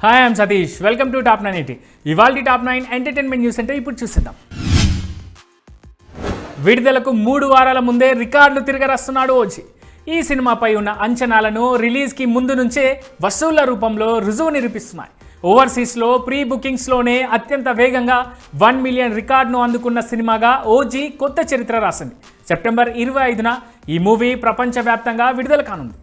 Hi I'm Satish welcome to top nine eighty ఇవాళ top nine entertainment news అంటే ఇప్పుడు చూసిద్దాం. విడుదలకు మూడు వారాల ముందే రికార్డులు తిరగరస్తున్నాడు ఓజీ. ఈ సినిమాపై ఉన్న అంచనాలను రిలీజ్కి ముందు నుంచే వసూళ్ళ రూపంలో రుజువు నిరూపిస్తున్నాయి. ఓవర్సీస్లో ప్రీ బుకింగ్స్లోనే అత్యంత వేగంగా వన్ మిలియన్ రికార్డును అందుకున్న సినిమాగా ఓజీ కొత్త చరిత్ర రాసింది. సెప్టెంబర్ ఇరవై ఐదున ఈ మూవీ ప్రపంచవ్యాప్తంగా విడుదల కానుంది.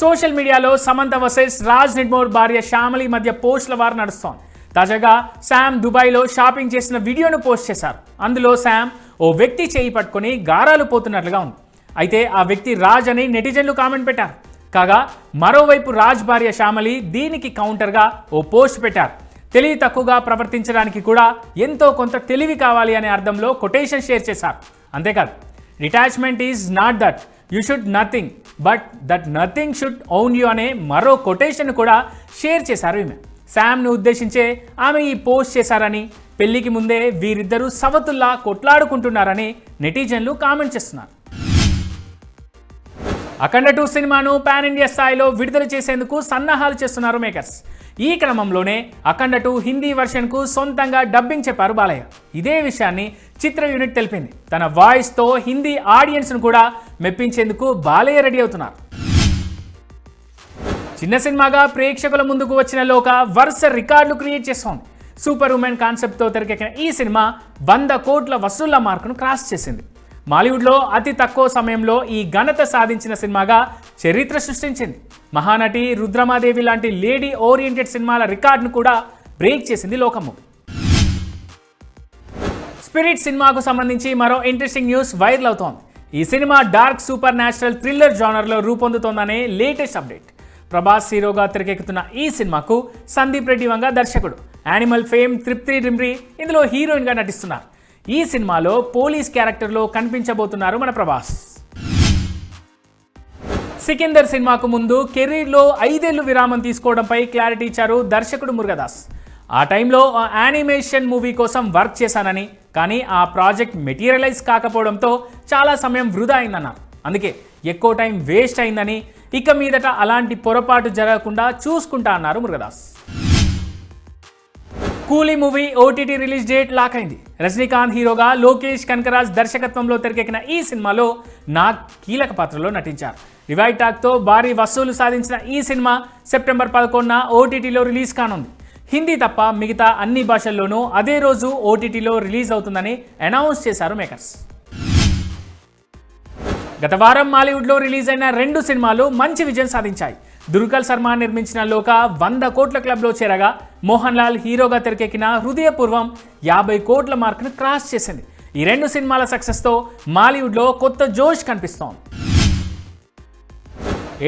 సోషల్ మీడియాలో సమంత వర్సెస్ రాజ్ నిడ్మోర్ భార్య శ్యామలి మధ్య పోస్టుల వారు నడుస్తోంది. తాజాగా శామ్ దుబాయ్లో షాపింగ్ చేసిన వీడియోను పోస్ట్ చేశారు. అందులో శామ్ ఓ వ్యక్తి చేయి పట్టుకొని గారాలు పోతున్నట్లుగా ఉంది. అయితే ఆ వ్యక్తి రాజ్ అని నెటిజన్లు కామెంట్ పెట్టారు. కాగా మరోవైపు రాజ్ భార్య శ్యామలి దీనికి కౌంటర్గా ఓ పోస్ట్ పెట్టారు. తెలివి తక్కువగా ప్రవర్తించడానికి కూడా ఎంతో కొంత తెలివి కావాలి అనే అర్థంలో కొటేషన్ షేర్ చేశారు. అంతేకాదు detachment is not that. You should nothing. But that nothing should own you అనే మరో కొటేషన్ కూడా షేర్ చేశారు ఈమె. శామ్ను ఉద్దేశించే ఆమె ఈ పోస్ట్ చేశారని పెళ్ళికి ముందే వీరిద్దరూ సవతుల్లా కొట్లాడుకుంటున్నారని నెటిజన్లు కామెంట్ చేస్తున్నారు. అఖండ టూ సినిమాను పాన్ ఇండియా స్థాయిలో విడుదల చేసేందుకు సన్నాహాలు చేస్తున్నారు మేకర్స్ ఈ క్రమంలోనే అఖండ టూ హిందీ వర్షన్కు సొంతంగా డబ్బింగ్ చెప్పారు బాలయ్య. ఇదే విషయాన్ని చిత్ర యూనిట్ తెలిపింది. తన వాయిస్తో హిందీ ఆడియన్స్ను కూడా మెప్పించేందుకు బాలయ్య రెడీ అవుతున్నారు. చిన్న సినిమాగా ప్రేక్షకుల ముందుకు వచ్చిన లోక వరుస రికార్డులు క్రియేట్ చేస్తోంది. సూపర్ ఉమెన్ కాన్సెప్ట్తో తెరకెక్కిన ఈ సినిమా వంద కోట్ల వసూళ్ళ మార్కును క్రాస్ చేసింది. మాలీవుడ్లో అతి తక్కువ సమయంలో ఈ ఘనత సాధించిన సినిమాగా చరిత్ర సృష్టించింది. మహానటి రుద్రమాదేవి లాంటి లేడీ ఓరియంటెడ్ సినిమాల రికార్డును కూడా బ్రేక్ చేసింది లోకము. స్పిరిట్ సినిమాకు సంబంధించి మరో ఇంట్రెస్టింగ్ న్యూస్ వైరల్ అవుతోంది. ఈ cinema dark supernatural thriller జానర్లో రూపొందుతోందనే లేటెస్ట్ అప్డేట్. ప్రభాస్ హీరోగా తెరకెక్కుతున్న ఈ సినిమాకు సందీప్ రెడ్డి వంగ దర్శకుడు. యానిమల్ ఫేమ్ తృప్తి రిమ్రి ఇందులో హీరోయిన్గా నటిస్తున్నారు. ఈ సినిమాలో పోలీస్ క్యారెక్టర్లో కనిపించబోతున్నారు మన ప్రభాస్. సికిందర్ సినిమాకు ముందు కెరీర్లో ఐదేళ్ళు విరామం తీసుకోవడంపై క్లారిటీ ఇచ్చారు దర్శకుడు మురుగదాస్. ఆ టైంలో యానిమేషన్ మూవీ కోసం వర్క్ చేశానని కానీ ఆ ప్రాజెక్ట్ మెటీరియలైజ్ కాకపోవడంతో చాలా సమయం వృధా అయిందన్నారు అందుకే ఎక్కువ టైం వేస్ట్ అయిందని ఇక మీదట అలాంటి పొరపాటు జరగకుండా చూసుకుంటా అన్నారు Murugadoss. Coolie movie OTT release date lock అయింది రజనీకాంత్ హీరోగా లోకేష్ కనకరాజ్ దర్శకత్వంలో తెరకెక్కిన ఈ సినిమాలో నాగ్ కీలక పాత్రలో నటించారు. రివైటాక్తో భారీ వసూలు సాధించిన ఈ సినిమా సెప్టెంబర్ పదకొండున ఓటీటీలో రిలీజ్ కానుంది. హిందీ తప్ప మిగతా అన్ని భాషల్లోనూ అదే రోజు ఓటీటీలో రిలీజ్ అవుతుందని అనౌన్స్ చేశారు మేకర్స్. గత వారం మాలీవుడ్లో రిలీజ్ అయిన రెండు సినిమాలు మంచి విజయం సాధించాయి. దుర్గల్ శర్మ నిర్మించిన లోక వంద కోట్ల క్లబ్లో చేరగా మోహన్ లాల్ హీరోగా తెరకెక్కిన హృదయపూర్వం యాభై కోట్ల మార్కును క్రాస్ చేసింది. ఈ రెండు సినిమాల సక్సెస్తో మాలీవుడ్లో కొత్త జోష్ కనిపిస్తోంది.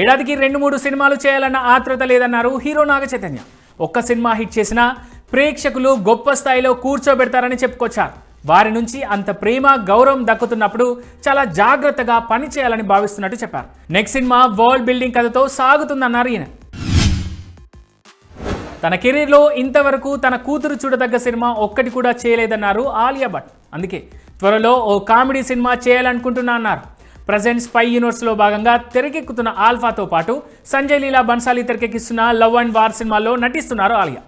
ఏడాదికి రెండు మూడు సినిమాలు చేయాలన్న ఆత్రత లేదన్నారు హీరో నాగ చైతన్య. ఒక్క సినిమా హిట్ చేసినా ప్రేక్షకులు గొప్ప స్థాయిలో కూర్చోబెడతారని చెప్పుకొచ్చారు. వారి నుంచి అంత ప్రేమ గౌరవం దక్కుతున్నప్పుడు చాలా జాగ్రత్తగా పని చేయాలని భావిస్తున్నట్టు చెప్పారు. నెక్స్ట్ సినిమా వరల్డ్ బిల్డింగ్ కథతో సాగుతుందన్నారు ఈయన. తన కెరీర్లో ఇంతవరకు తన కూతురు చూడదగ్గ సినిమా ఒక్కటి కూడా చేయలేదన్నారు ఆలియా భట్. అందుకే త్వరలో ఓ కామెడీ సినిమా చేయాలనుకుంటున్నా అన్నారు. ప్రజెంట్ స్పై యూనివర్స్లో భాగంగా తెరకెక్కుతున్న ఆల్ఫాతో పాటు సంజయ్ లీలా బన్సాలి తెరకెక్కిస్తున్న లవ్ అండ్ వార్ సినిమాలో నటిస్తున్నారు ఆలియా.